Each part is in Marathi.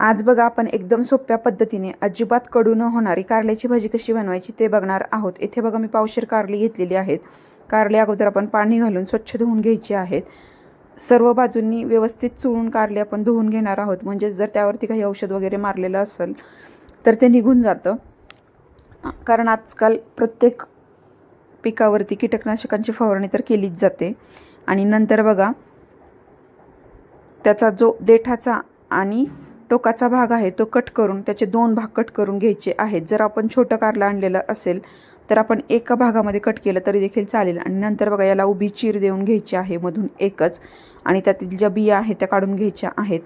आज बघा आपण एकदम सोप्या पद्धतीने अजिबात कडू न होणारी कारल्याची भाजी कशी बनवायची ते बघणार आहोत. इथे बघा मी पावशेर कारली घेतलेली आहेत. कारले अगोदर आपण पाणी घालून स्वच्छ धुवून घ्यायची आहेत. सर्व बाजूंनी व्यवस्थित चुळून कारले आपण धुवून घेणार आहोत. म्हणजे जर त्यावरती काही औषध वगैरे मारलेलं असेल तर ते निघून जातं. कारण आजकाल प्रत्येक पिकावरती कीटकनाशकांची फवारणी तर केलीच जाते. आणि नंतर बघा त्याचा जो देठाचा आणि टोकाचा भाग आहे तो कट करून त्याचे दोन भाग कट करून घ्यायचे आहेत. जर आपण छोटं कारलं आणलेलं असेल तर आपण एका भागामध्ये कट केलं तरी देखील चालेल. आणि नंतर बघा याला उभी चीर देऊन घ्यायची आहे मधून एकच. आणि त्यातील ज्या बिया आहेत त्या काढून घ्यायच्या आहेत.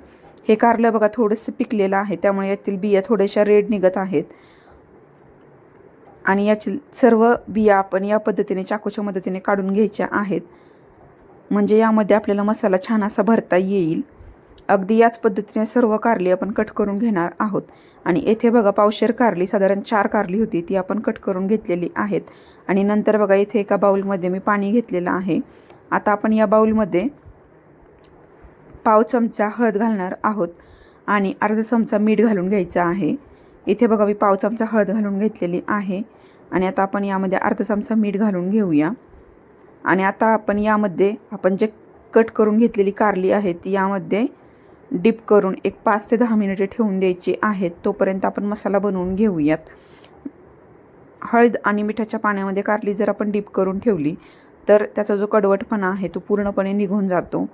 हे कारलं बघा थोडंसं पिकलेलं आहे. त्यामुळे यातील बिया थोड्याशा रेड निघत आहेत. आणि याची सर्व बिया आपण या पद्धतीने चाकूच्या मदतीने काढून घ्यायच्या आहेत. म्हणजे यामध्ये आपल्याला मसाला छान असा भरता येईल. अगदी याच पद्धतीने सर्व कारली आपण कट करून घेणार आहोत. आणि येथे बघा पावशेर कारली साधारण चार कारली होती ती आपण कट करून घेतलेली आहेत. आणि नंतर बघा इथे एका बाऊलमध्ये मी पाणी घेतलेलं आहे. आता आपण या बाऊलमध्ये पाव चमचा हळद घालणार आहोत आणि अर्धा चमचा मीठ घालून घ्यायचं आहे. इथे बघा मी पाव चमचा हळद घालून घेतलेली आहे. आणि आता आपण यामध्ये अर्धा चमचा मीठ घालून घेऊया. आणि आता आपण यामध्ये आपण जे कट करून घेतलेली कारली आहे ती यामध्ये डिप करून एक पाच ते दहा मिनिटे ठेवून द्यायची आहेत तोपर्यंत आपण मसाला बनवून घेऊयात. हळद आणि मिठाच्या पाण्यामध्ये कारली जर आपण डिप करून ठेवली तर त्याचा जो कडवटपणा आहे तो पूर्णपणे निघून जातो.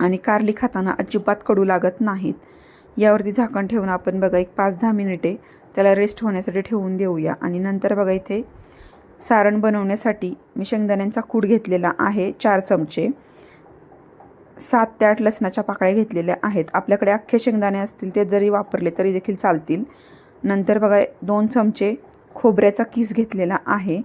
आणि कारली खाताना अजिबात कडू लागत नाहीत. यावरती झाकण ठेवून आपण बघा एक पाच दहा मिनिटे त्याला रेस्ट होण्यासाठी ठेवून देऊया. आणि नंतर बघा इथे सारण बनवण्यासाठी मी शेंगदाण्यांचा कूड घेतलेला आहे चार चमचे. सात ते आठ लसणाच्या पाकळ्या घेतलेल्या आहेत. आपल्याकडे अख्खे शेंगदाणे असतील ते जरी वापरले तरी देखील चालतील. नंतर बघा दोन चमचे खोबऱ्याचा किस घेतलेला आहे.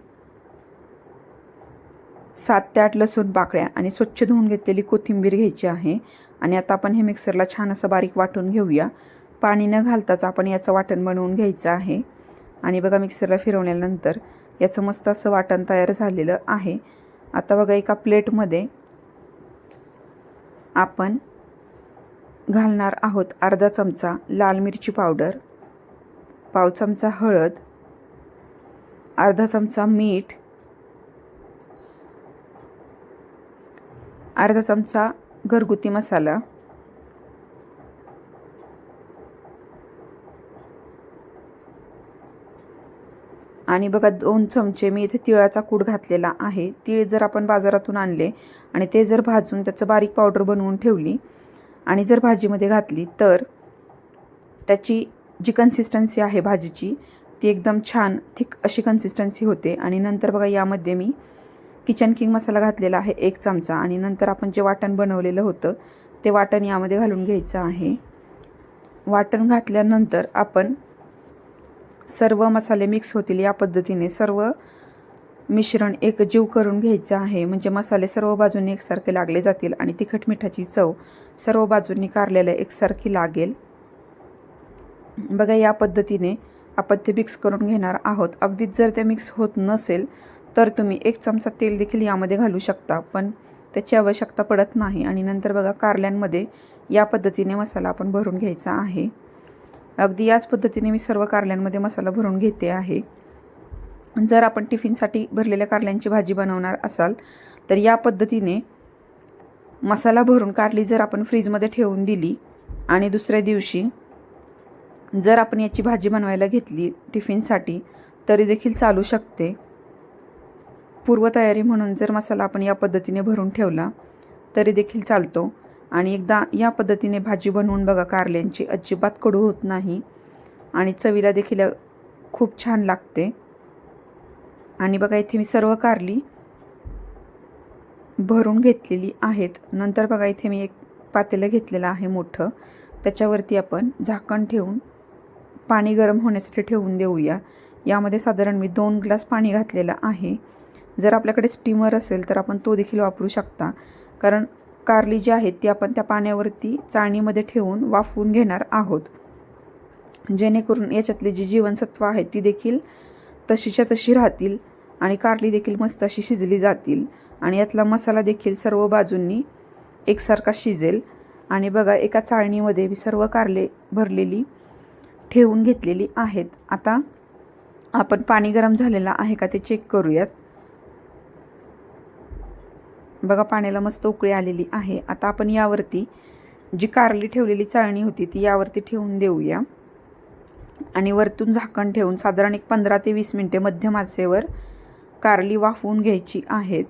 सात ते आठ लसूण पाकळ्या आणि स्वच्छ धुवून घेतलेली कोथिंबीर घ्यायची आहे. आणि आता आपण हे मिक्सरला छान असं बारीक वाटून घेऊया. पाणी न घालताच आपण याचं वाटण बनवून घ्यायचं आहे. आणि बघा मिक्सरला फिरवल्यानंतर याचं मस्त असं वाटण तयार झालेलं आहे. आता बघा एका प्लेटमध्ये आपण घालणार आहोत अर्धा चमचा लाल मिरची पावडर पाव चमचा हळद अर्धा चमचा मीठ अर्धा चमचा घरगुती मसाला आणि बघा दोन चमचे मी इथे तिळाचा कूड घातलेला आहे. तीळ जर आपण बाजारातून आणले आणि ते जर भाजून त्याचं बारीक पावडर बनवून ठेवली आणि जर भाजीमध्ये घातली तर त्याची जी कन्सिस्टन्सी आहे भाजीची ती एकदम छान थिक अशी कन्सिस्टन्सी होते. आणि नंतर बघा यामध्ये मी किचन किंग मसाला घातलेला आहे एक चमचा आणि नंतर आपण जे वाटण बनवलेलं होतं ते वाटण यामध्ये घालून घ्यायचं आहे. वाटण घातल्यानंतर आपण सर्व मसाले मिक्स होतील या पद्धतीने सर्व मिश्रण एकजीव करून घ्यायचं आहे. म्हणजे मसाले सर्व बाजूंनी एकसारखे लागले जातील आणि तिखट मिठाची चव सर्व बाजूंनी कारलेलं एकसारखी लागेल. बघा या पद्धतीने आपण ते मिक्स करून घेणार आहोत. अगदीच जर ते मिक्स होत नसेल तर तुम्ही एक चमचा तेल देखील यामध्ये घालू शकता पण त्याची आवश्यकता पडत नाही. आणि नंतर बघा कारल्यांमध्ये या पद्धतीने मसाला आपण भरून घ्यायचा आहे. अगदी याच पद्धतीने मी सर्व कारल्यांमध्ये मसाला भरून घेते आहे. जर आपण टिफिनसाठी भरलेल्या कारल्यांची भाजी बनवणार असाल तर या पद्धतीने मसाला भरून कारली जर आपण फ्रीजमध्ये ठेवून दिली आणि दुसऱ्या दिवशी जर आपण याची भाजी बनवायला घेतली टिफिनसाठी तरी देखील चालू शकते. पूर्वतयारी म्हणून जर मसाला आपण या पद्धतीने भरून ठेवला तरी देखील चालतो. आणि एकदा या पद्धतीने भाजी बनवून बघा कारल्यांची अजिबात कडू होत नाही. आणि चवीला देखील खूप छान लागते. आणि बघा इथे मी सर्व कारली भरून घेतलेली आहेत. नंतर बघा इथे मी एक पातेलं घेतलेलं आहे मोठं. त्याच्यावरती आपण झाकण ठेवून पाणी गरम होण्यासाठी ठेवून देऊया. यामध्ये साधारण मी दोन ग्लास पाणी घातलेलं आहे. जर आपल्याकडे स्टीमर असेल तर आपण तो देखील वापरू शकता. कारण कारली जी आहेत ती आपण त्या पाण्यावरती चाळणीमध्ये ठेवून वाफवून घेणार आहोत. जेणेकरून याच्यातली जी जीवनसत्व आहेत ती देखील तशीच्या तशी राहतील आणि कारली देखील मस्त अशी शिजली जातील. आणि यातला मसाला देखील सर्व बाजूंनी एकसारखा शिजेल. आणि बघा एका चाळणीमध्ये मी सर्व कारले भरलेली ठेवून घेतलेली आहेत. आता आपण पाणी गरम झालेलं आहे का ते चेक करूयात. बघा पाण्याला मस्त उकळी आलेली आहे. आता आपण यावरती जी कारली ठेवलेली चाळणी होती ती यावरती ठेवून देऊया. आणि वरतून झाकण ठेवून साधारण एक पंधरा ते वीस मिनटे मध्यम आचेवर कारली वाफवून घ्यायची आहेत.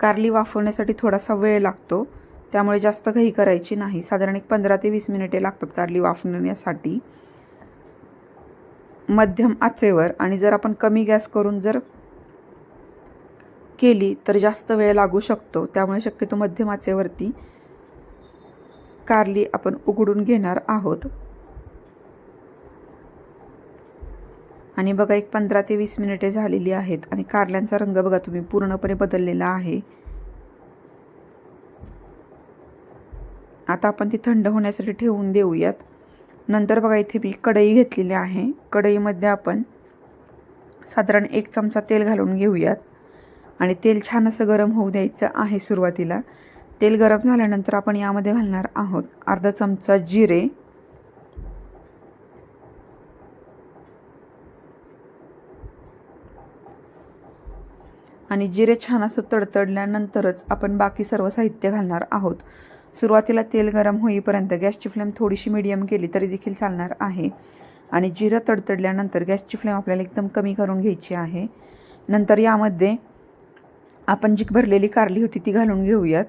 कारली वाफवण्यासाठी थोडासा वेळ लागतो. त्यामुळे जास्त घाई करायची नाही. साधारण एक पंधरा ते वीस मिनिटे लागतात कारली वाफवण्यासाठी. मध्यम आचेवर. आणि जर आपण कमी गॅस करून जर केली तर जास्त वेळ लागू शकतो. त्यामुळे शक्यतो मध्यम आचेवरती कारली आपण उघडून घेणार आहोत. आणि बघा एक पंधरा ते वीस मिनिटे झालेली आहेत आणि कारल्यांचा रंग बघा तुम्ही पूर्णपणे बदललेला आहे. आता आपण ती थंड होण्यासाठी ठेवून देऊयात. नंतर बघा इथे मी कढई घेतलेली आहे. कढईमध्ये आपण साधारण एक चमचा तेल घालून घेऊयात. आणि तेल छान असं गरम होऊ द्यायचं आहे सुरुवातीला. तेल गरम झाल्यानंतर आपण यामध्ये घालणार आहोत अर्धा चमचा जिरे. आणि जिरे छान असं तडतडल्यानंतरच आपण बाकी सर्व साहित्य घालणार आहोत. सुरुवातीला तेल गरम होईपर्यंत गॅसची फ्लेम थोडीशी मिडियम केली तरी देखील चालणार आहे. आणि जिरं तडतडल्यानंतर गॅसची फ्लेम आपल्याला एकदम कमी करून घ्यायची आहे. नंतर यामध्ये आपण जी भरलेली कारली होती ती घालून घेऊयात.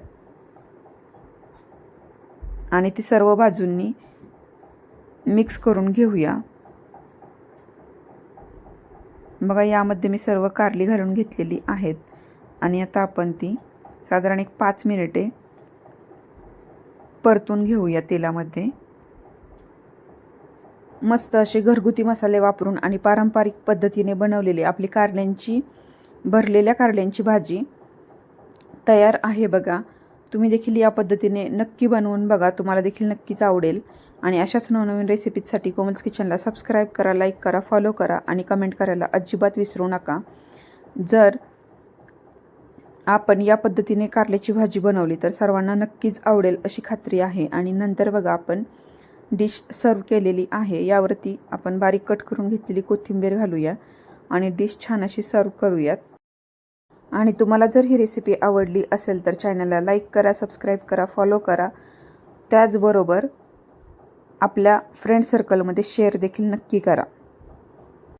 आणि ती सर्व बाजूंनी मिक्स करून घेऊया. बघा यामध्ये मी सर्व कारली घालून घेतलेली आहेत. आणि आता आपण ती साधारण एक पाच मिनिटे परतून घेऊया तेलामध्ये. मस्त असे घरगुती मसाले वापरून आणि पारंपरिक पद्धतीने बनवलेली आपली कारल्यांची भरलेल्या कारल्यांची भाजी तयार आहे बघा. तुम्ही देखील या पद्धतीने नक्की बनवून बघा. तुम्हाला देखील नक्कीच आवडेल. आणि अशाच नवनवीन रेसिपीजसाठी कोमल्स किचनला सबस्क्राईब करा लाईक करा फॉलो करा आणि कमेंट करायला अजिबात विसरू नका. जर आपण या पद्धतीने कारल्याची भाजी बनवली तर सर्वांना नक्कीच आवडेल अशी खात्री आहे. आणि नंतर बघा आपण डिश सर्व केलेली आहे. यावरती आपण बारीक कट करून घेतलेली कोथिंबीर घालूया आणि डिश छान अशी सर्व करूयात. आणि तुम्हाला जर ही रेसिपी आवडली असेल तर चॅनलला लाईक करा सबस्क्राईब करा फॉलो करा. त्याचबरोबर आपल्या फ्रेंड सर्कलमध्ये शेअर देखील नक्की करा.